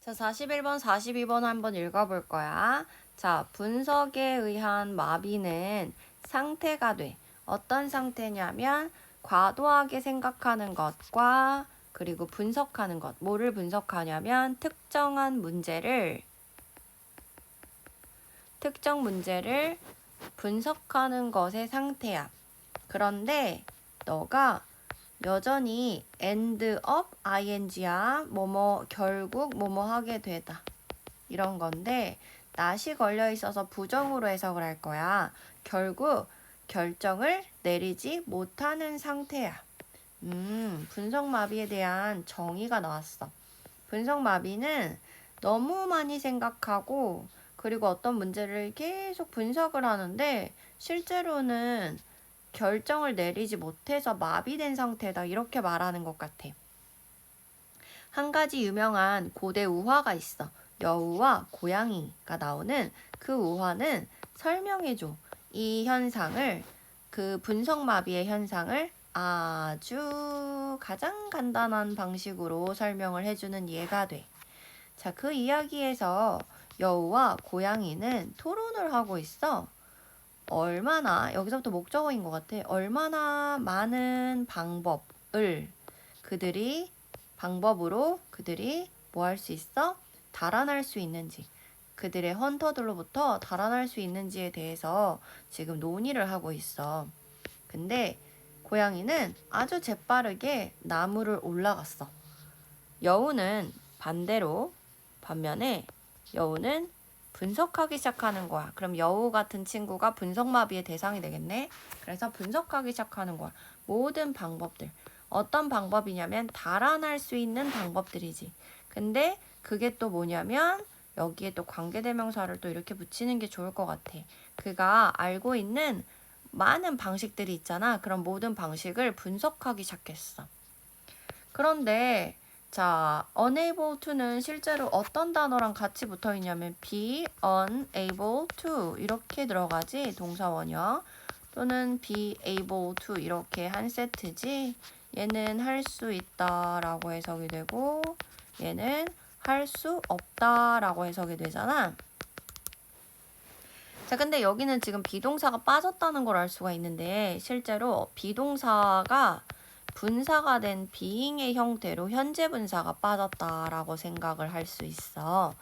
자, 41번, 42번 한번 읽어볼 거야. 자, 분석에 의한 마비는 상태가 돼. 어떤 상태냐면 과도하게 생각하는 것과 그리고 분석하는 것. 뭐를 분석하냐면 특정한 문제를 특정 문제를 분석하는 것의 상태야. 그런데 너가 여전히 end up ing야 뭐뭐 결국 뭐뭐 하게 되다 이런 건데 낫이 걸려 있어서 부정으로 해석을 할 거야. 결국 결정을 내리지 못하는 상태야. 음, 분석마비에 대한 정의가 나왔어. 분석마비는 너무 많이 생각하고 그리고 어떤 문제를 계속 분석을 하는데 실제로는 결정을 내리지 못해서 마비된 상태다. 이렇게 말하는 것 같아. 한 가지 유명한 고대 우화가 있어. 여우와 고양이가 나오는 그 우화는 설명해줘. 이 현상을, 그 분석마비의 현상을 아주 가장 간단한 방식으로 설명을 해주는 예가 돼. 자, 그 이야기에서 여우와 고양이는 토론을 하고 있어. 얼마나 여기서부터 목적어인 것 같아. 얼마나 많은 방법을 그들이 방법으로 그들이 뭐 할 수 있어? 달아날 수 있는지 그들의 헌터들로부터 달아날 수 있는지에 대해서 지금 논의를 하고 있어. 근데 고양이는 아주 재빠르게 나무를 올라갔어. 여우는 반대로 반면에 여우는 분석하기 시작하는 거야. 그럼 여우 같은 친구가 분석마비의 대상이 되겠네. 그래서 분석하기 시작하는 거야. 모든 방법들. 어떤 방법이냐면 달아날 수 있는 방법들이지. 근데 그게 또 뭐냐면 여기에 또 관계대명사를 또 이렇게 붙이는 게 좋을 것 같아. 그가 알고 있는 많은 방식들이 있잖아. 그런 모든 방식을 분석하기 시작했어. 그런데 자, unable to는 실제로 어떤 단어랑 같이 붙어 있냐면 be unable to 이렇게 들어가지 동사 원형 또는 be able to 이렇게 한 세트지 얘는 할 수 있다라고 해석이 되고 얘는 할 수 없다라고 해석이 되잖아. 자, 근데 여기는 지금 비동사가 빠졌다는 걸 알 수가 있는데 실제로 비동사가 분사가 된 being의 형태로 현재 분사가 빠졌다라고 생각을 할 수 있어.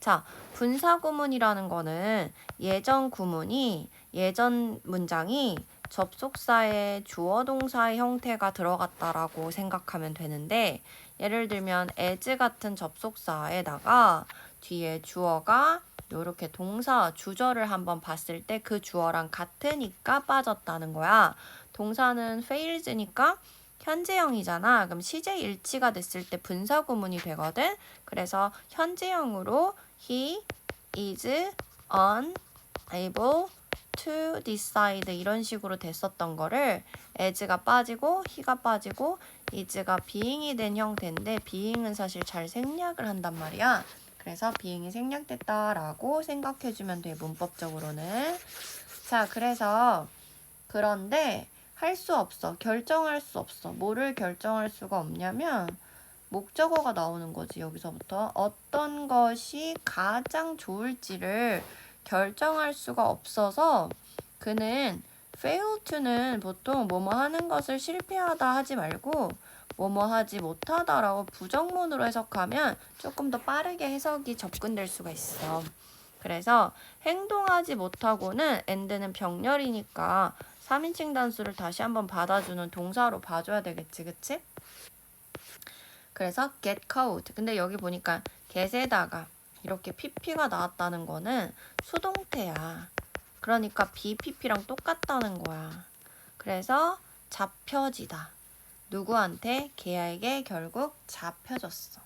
자, 분사 구문이라는 거는 예전 구문이 예전 문장이 접속사의 주어 동사의 형태가 들어갔다라고 생각하면 되는데 예를 들면 as 같은 접속사에다가 뒤에 주어가 이렇게 동사 주절을 한번 봤을 때 그 주어랑 같으니까 빠졌다는 거야. 동사는 fails니까 현재형이잖아. 그럼 시제 일치가 됐을 때 분사 구문이 되거든. 그래서 현재형으로 he is unable to decide 이런 식으로 됐었던 거를 as가 빠지고 he가 빠지고 is가 being이 된 형태인데 being은 사실 잘 생략을 한단 말이야. 그래서 being이 생략됐다라고 생각해주면 돼 문법적으로는. 자 그래서 그런데 할 수 없어. 결정할 수 없어. 뭐를 결정할 수가 없냐면 목적어가 나오는 거지 여기서부터 어떤 것이 가장 좋을지를 결정할 수가 없어서 그는 fail to는 보통 뭐뭐 하는 것을 실패하다 하지 말고 뭐뭐 하지 못하다라고 부정문으로 해석하면 조금 더 빠르게 해석이 접근될 수가 있어. 그래서 행동하지 못하고는 end는 병렬이니까 3인칭 단수를 다시 한번 받아주는 동사로 봐줘야 되겠지, 그치? 그래서 get cold. 근데 여기 보니까 get에다가 이렇게 pp가 나왔다는 거는 수동태야. 그러니까 BPP랑 똑같다는 거야. 그래서 잡혀지다. 누구한테? 걔에게 결국 잡혀졌어.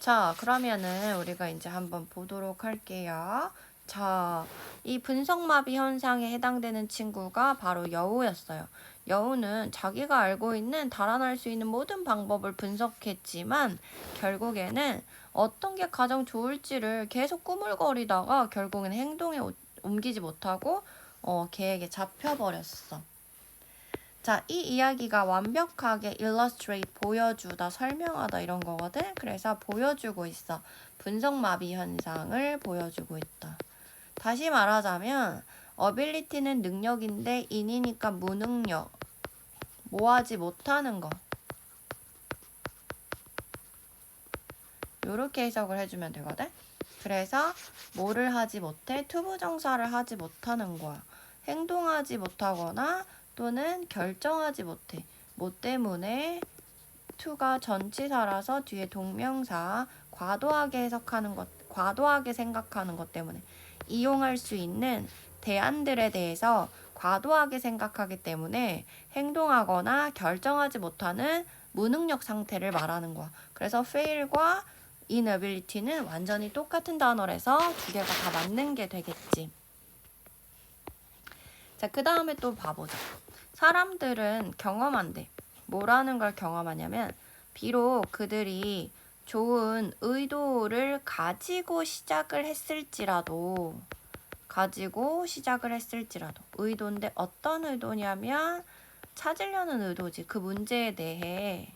자, 그러면은 우리가 이제 한번 보도록 할게요. 자, 이 분석마비 현상에 해당되는 친구가 바로 여우였어요. 여우는 자기가 알고 있는 달아날 수 있는 모든 방법을 분석했지만 결국에는 어떤 게 가장 좋을지를 계속 꾸물거리다가 결국엔 행동에 오- 옮기지 못하고 어, 걔에게 잡혀버렸어. 자, 이 이야기가 완벽하게 illustrate 보여주다, 설명하다 이런 거거든. 그래서 보여주고 있어. 분석 마비 현상을 보여주고 있다. 다시 말하자면 ability는 능력인데 인이니까 무능력. 뭐하지 못하는 거. 요렇게 해석을 해주면 되거든. 그래서 뭐를 하지 못해? 투부정사를 하지 못하는 거야. 행동하지 못하거나 또는 결정하지 못해. 뭐 때문에 to가 전치사라서 뒤에 동명사 과도하게 해석하는 것, 과도하게 생각하는 것 때문에 이용할 수 있는 대안들에 대해서 과도하게 생각하기 때문에 행동하거나 결정하지 못하는 무능력 상태를 말하는 거야. 그래서 fail과 inability는 완전히 똑같은 단어라서 두 개가 다 맞는 게 되겠지. 자, 그 다음에 또 봐보자. 사람들은 경험한대. 뭐라는 걸 경험하냐면, 비록 그들이 좋은 의도를 가지고 시작을 했을지라도, 가지고 시작을 했을지라도, 의도인데 어떤 의도냐면, 찾으려는 의도지. 그 문제에 대해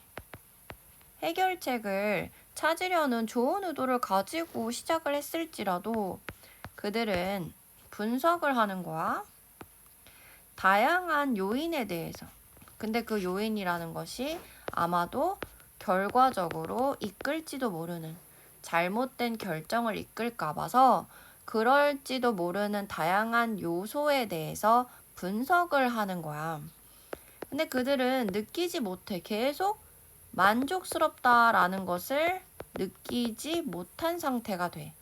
해결책을 찾으려는 좋은 의도를 가지고 시작을 했을지라도 그들은 분석을 하는 거야. 다양한 요인에 대해서. 근데 그 요인이라는 것이 아마도 결과적으로 이끌지도 모르는 잘못된 결정을 이끌까 봐서 그럴지도 모르는 다양한 요소에 대해서 분석을 하는 거야. 근데 그들은 느끼지 못해. 계속 만족스럽다라는 것을 느끼지 못한 상태가 돼.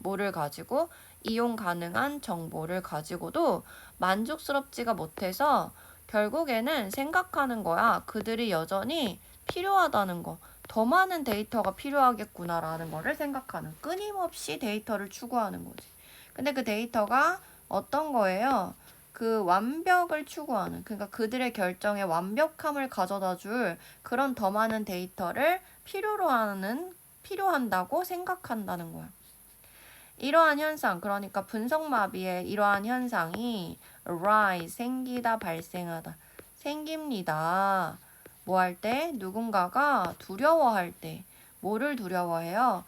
뭐를 가지고 이용 가능한 정보를 가지고도 만족스럽지가 못해서 결국에는 생각하는 거야. 그들이 여전히 필요하다는 거. 더 많은 데이터가 필요하겠구나라는 거를 생각하는. 끊임없이 데이터를 추구하는 거지. 근데 그 데이터가 어떤 거예요? 그 완벽을 추구하는. 그러니까 그들의 결정에 완벽함을 가져다 줄 그런 더 많은 데이터를 필요로 하는, 필요한다고 생각한다는 거야. 이러한 현상, 그러니까 분석마비의 이러한 현상이 arise, 생기다, 발생하다, 생깁니다. 뭐 할 때? 누군가가 두려워할 때. 뭐를 두려워해요?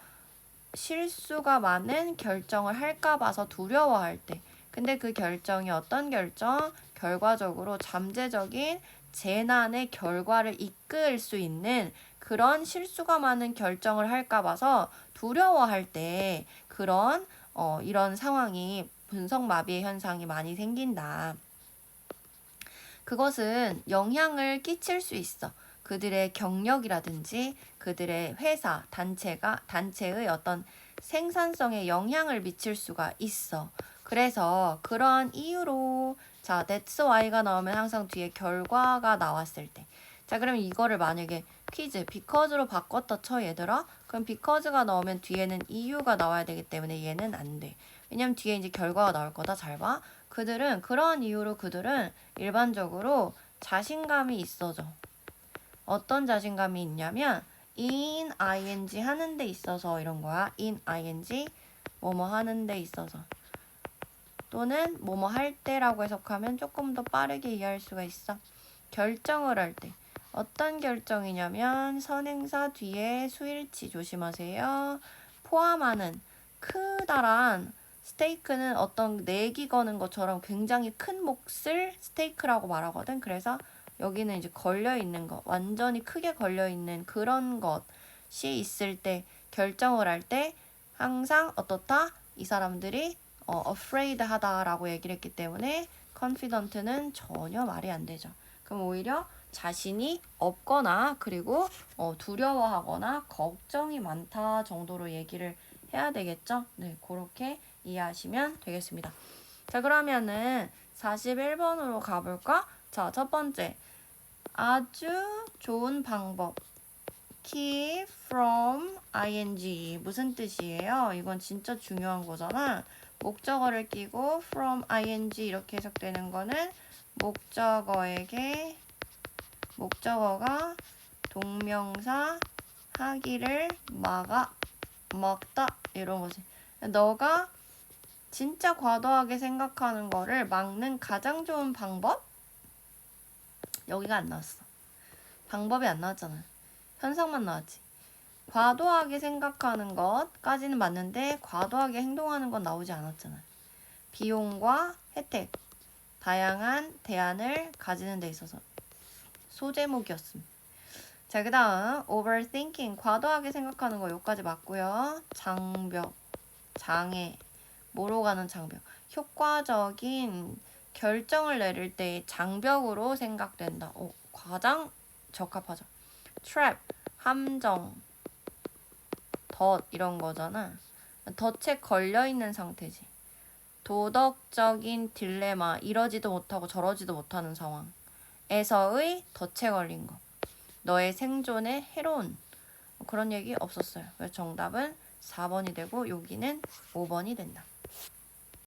실수가 많은 결정을 할까 봐서 두려워할 때. 근데 그 결정이 어떤 결정? 결과적으로 잠재적인 재난의 결과를 이끌 수 있는 그런 실수가 많은 결정을 할까 봐서 두려워할 때 그런 어, 이런 상황이 분석 마비의 현상이 많이 생긴다. 그것은 영향을 끼칠 수 있어. 그들의 경력이라든지 그들의 회사, 단체가 단체의 어떤 생산성에 영향을 미칠 수가 있어. 그래서 그러한 이유로 자, that's why가 나오면 항상 뒤에 결과가 나왔을 때. 자, 그럼 이거를 만약에 퀴즈 because로 바꿨다 쳐 얘들아. 그럼 because가 나오면 뒤에는 이유가 나와야 되기 때문에 얘는 안 돼. 왜냐면 뒤에 이제 결과가 나올 거다. 잘 봐. 그들은 그러한 이유로 그들은 일반적으로 자신감이 있어져. 어떤 자신감이 있냐면 in ing 하는 데 있어서 이런 거야. in ing 뭐뭐 하는 데 있어서. 또는 뭐뭐 할 때라고 해석하면 조금 더 빠르게 이해할 수가 있어. 결정을 할 때. 어떤 결정이냐면 선행사 뒤에 수일치 조심하세요. 포함하는 크다란 스테이크는 어떤 내기 거는 것처럼 굉장히 큰 몫을 스테이크라고 말하거든. 그래서 여기는 이제 걸려 있는 것, 완전히 크게 걸려 있는 그런 것이 있을 때 결정을 할 때 항상 어떻다? 이 사람들이 어, afraid 하다라고 얘기를 했기 때문에 confident는 전혀 말이 안 되죠. 그럼 오히려 자신이 없거나 그리고 어, 두려워하거나 걱정이 많다 정도로 얘기를 해야 되겠죠. 네, 그렇게 이해하시면 되겠습니다. 자, 그러면은 41번으로 가볼까? 자, 첫 번째. 아주 좋은 방법. keep from ing. 무슨 뜻이에요? 이건 진짜 중요한 거잖아. 목적어를 끼고 from ing 이렇게 해석되는 거는 목적어에게 목적어가 동명사 하기를 막아 막다 이런 거지. 너가 진짜 과도하게 생각하는 거를 막는 가장 좋은 방법? 여기가 안 나왔어. 방법이 안 나왔잖아. 현상만 나왔지. 과도하게 생각하는 것까지는 맞는데 과도하게 행동하는 건 나오지 않았잖아. 비용과 혜택, 다양한 대안을 가지는 데 있어서 소제목이었습니다. 자, 그 다음 overthinking, 과도하게 생각하는 거 여기까지 맞고요. 장벽, 장애, 뭐로 가는 장벽. 효과적인 결정을 내릴 때 장벽으로 생각된다. 어, 가장 적합하죠. trap, 함정, 덫 이런 거잖아. 덫에 걸려 있는 상태지. 도덕적인 딜레마, 이러지도 못하고 저러지도 못하는 상황에서의 덫에 걸린 거. 너의 생존에 해로운 뭐 그런 얘기 없었어요. 정답은 4번이 되고 여기는 5번이 된다.